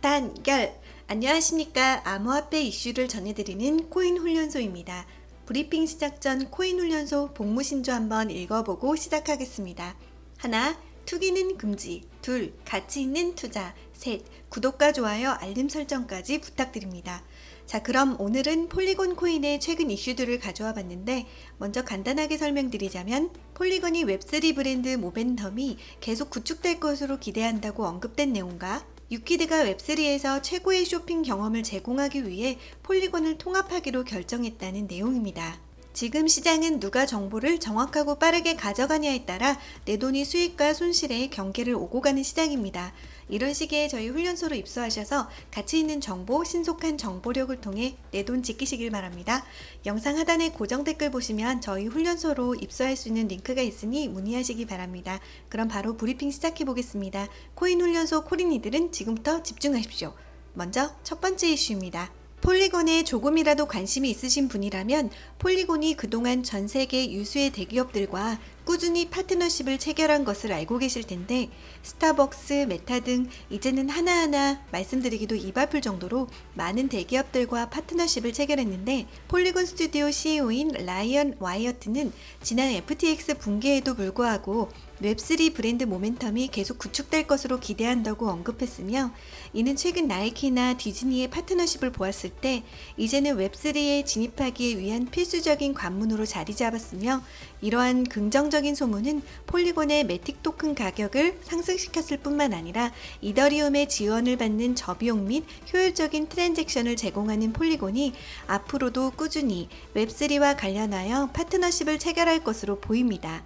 단결! 안녕하십니까. 암호화폐 이슈를 전해드리는 코인 훈련소입니다. 브리핑 시작 전 코인 훈련소 복무신조 한번 읽어보고 시작하겠습니다. 하나, 투기는 금지. 둘, 가치 있는 투자. 셋, 구독과 좋아요, 알림 설정까지 부탁드립니다. 자, 그럼 오늘은 폴리곤 코인의 최근 이슈들을 가져와 봤는데, 먼저 간단하게 설명드리자면, 폴리곤이 웹3 브랜드 모벤텀이 계속 구축될 것으로 기대한다고 언급된 내용과, 유키드가 웹3에서 최고의 쇼핑 경험을 제공하기 위해 폴리곤을 통합하기로 결정했다는 내용입니다. 지금 시장은 누가 정보를 정확하고 빠르게 가져가냐에 따라 내 돈이 수익과 손실의 경계를 오고 가는 시장입니다. 이런 시기에 저희 훈련소로 입소하셔서 가치 있는 정보, 신속한 정보력을 통해 내 돈 지키시길 바랍니다. 영상 하단에 고정 댓글 보시면 저희 훈련소로 입소할 수 있는 링크가 있으니 문의하시기 바랍니다. 그럼 바로 브리핑 시작해 보겠습니다. 코인 훈련소 코린이들은 지금부터 집중하십시오. 먼저 첫 번째 이슈입니다. 폴리곤에 조금이라도 관심이 있으신 분이라면 폴리곤이 그동안 전 세계 유수의 대기업들과 꾸준히 파트너십을 체결한 것을 알고 계실 텐데 스타벅스, 메타 등 이제는 하나하나 말씀드리기도 입 아플 정도로 많은 대기업들과 파트너십을 체결했는데 폴리곤 스튜디오 CEO인 라이언 와이어트는 지난 FTX 붕괴에도 불구하고 웹3 브랜드 모멘텀이 계속 구축될 것으로 기대한다고 언급했으며 이는 최근 나이키나 디즈니의 파트너십을 보았을 때 이제는 웹3에 진입하기 위한 필수적인 관문으로 자리 잡았으며 이러한 긍정적 인 소문은 폴리곤의 매틱 토큰 가격을 상승시켰을 뿐만 아니라 이더리움의 지원을 받는 저비용 및 효율적인 트랜잭션을 제공하는 폴리곤이 앞으로도 꾸준히 웹3와 관련하여 파트너십을 체결할 것으로 보입니다.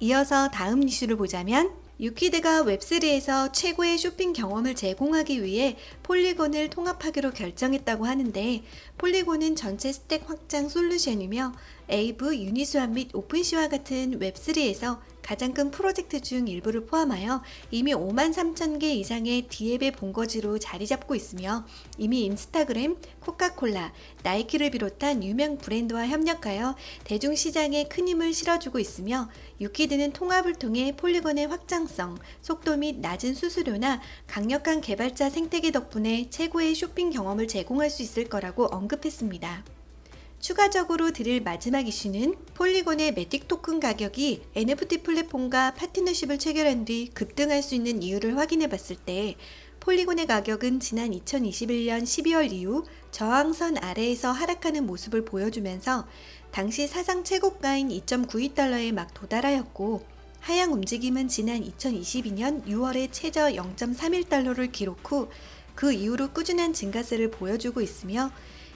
이어서 다음 이슈를 보자면 유키드가 웹3에서 최고의 쇼핑 경험을 제공하기 위해 폴리곤을 통합하기로 결정했다고 하는데 폴리곤은 전체 스택 확장 솔루션이며 에이브, 유니스완 및 오픈시와 같은 웹3에서 가장 큰 프로젝트 중 일부를 포함하여 이미 5만 3천 개 이상의 디앱의 본거지로 자리 잡고 있으며 이미 인스타그램, 코카콜라, 나이키를 비롯한 유명 브랜드와 협력하여 대중시장에 큰 힘을 실어주고 있으며 유키드는 통합을 통해 폴리곤의 확장성, 속도 및 낮은 수수료나 강력한 개발자 생태계 덕분에 최고의 쇼핑 경험을 제공할 수 있을 거라고 언급했습니다. 추가적으로 드릴 마지막 이슈는 폴리곤의 매틱 토큰 가격이 NFT 플랫폼과 파트너십을 체결한 뒤 급등할 수 있는 이유를 확인해 봤을 때 폴리곤의 가격은 지난 2021년 12월 이후 저항선 아래에서 하락하는 모습을 보여주면서 당시 사상 최고가인 2.92달러에 막 도달하였고 하향 움직임은 지난 2022년 6월에 최저 0.31달러를 기록 후 그 이후로 꾸준한 증가세를 보여주고 있으며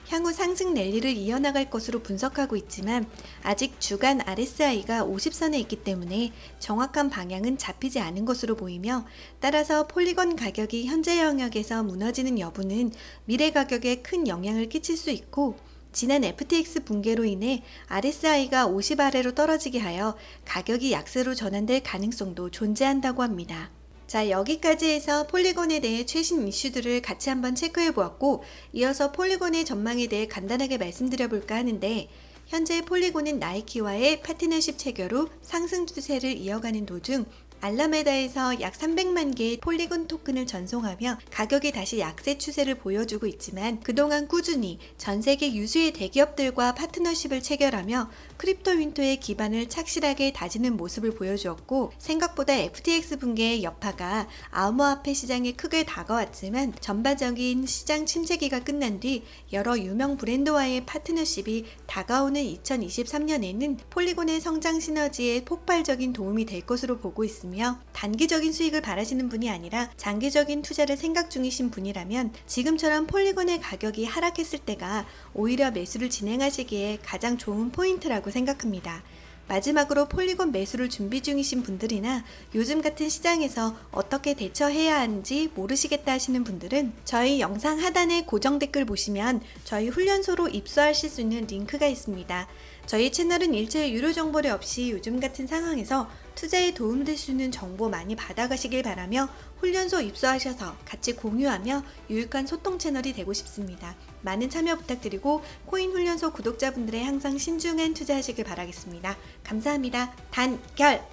향후 상승 랠리를 이어나갈 것으로 분석하고 있지만 아직 주간 RSI가 50선에 있기 때문에 정확한 방향은 잡히지 않은 것으로 보이며 따라서 폴리곤 가격이 현재 영역에서 무너지는 여부는 미래 가격에 큰 영향을 끼칠 수 있고 지난 FTX 붕괴로 인해 RSI가 50 아래로 떨어지게 하여 가격이 약세로 전환될 가능성도 존재한다고 합니다. 자, 여기까지 해서 폴리곤에 대해 최신 이슈들을 같이 한번 체크해 보았고, 이어서 폴리곤의 전망에 대해 간단하게 말씀드려 볼까 하는데, 현재 폴리곤은 나이키와의 파트너십 체결 후 상승 추세를 이어가는 도중 알라메다에서 약 300만 개의 폴리곤 토큰을 전송하며 가격이 다시 약세 추세를 보여주고 있지만 그동안 꾸준히 전 세계 유수의 대기업들과 파트너십을 체결하며 크립토 윈토의 기반을 착실하게 다지는 모습을 보여주었고 생각보다 FTX 붕괴의 여파가 암호화폐 시장에 크게 다가왔지만 전반적인 시장 침체기가 끝난 뒤 여러 유명 브랜드와의 파트너십이 다가오는 2023년에는 폴리곤의 성장 시너지에 폭발적인 도움이 될 것으로 보고 있습니다. 있으며 단기적인 수익을 바라시는 분이 아니라 장기적인 투자를 생각 중이신 분이라면 지금처럼 폴리곤의 가격이 하락했을 때가 오히려 매수를 진행하시기에 가장 좋은 포인트라고 생각합니다. 마지막으로 폴리곤 매수를 준비 중이신 분들이나 요즘 같은 시장에서 어떻게 대처해야 하는지 모르시겠다 하시는 분들은 저희 영상 하단에 고정 댓글 보시면 저희 훈련소로 입소하실 수 있는 링크가 있습니다. 저희 채널은 일체 유료 정보를 없이 요즘 같은 상황에서 투자에 도움될 수 있는 정보 많이 받아가시길 바라며 훈련소 입소하셔서 같이 공유하며 유익한 소통 채널이 되고 싶습니다. 많은 참여 부탁드리고 코인 훈련소 구독자분들의 항상 신중한 투자하시길 바라겠습니다. 감사합니다. 단결!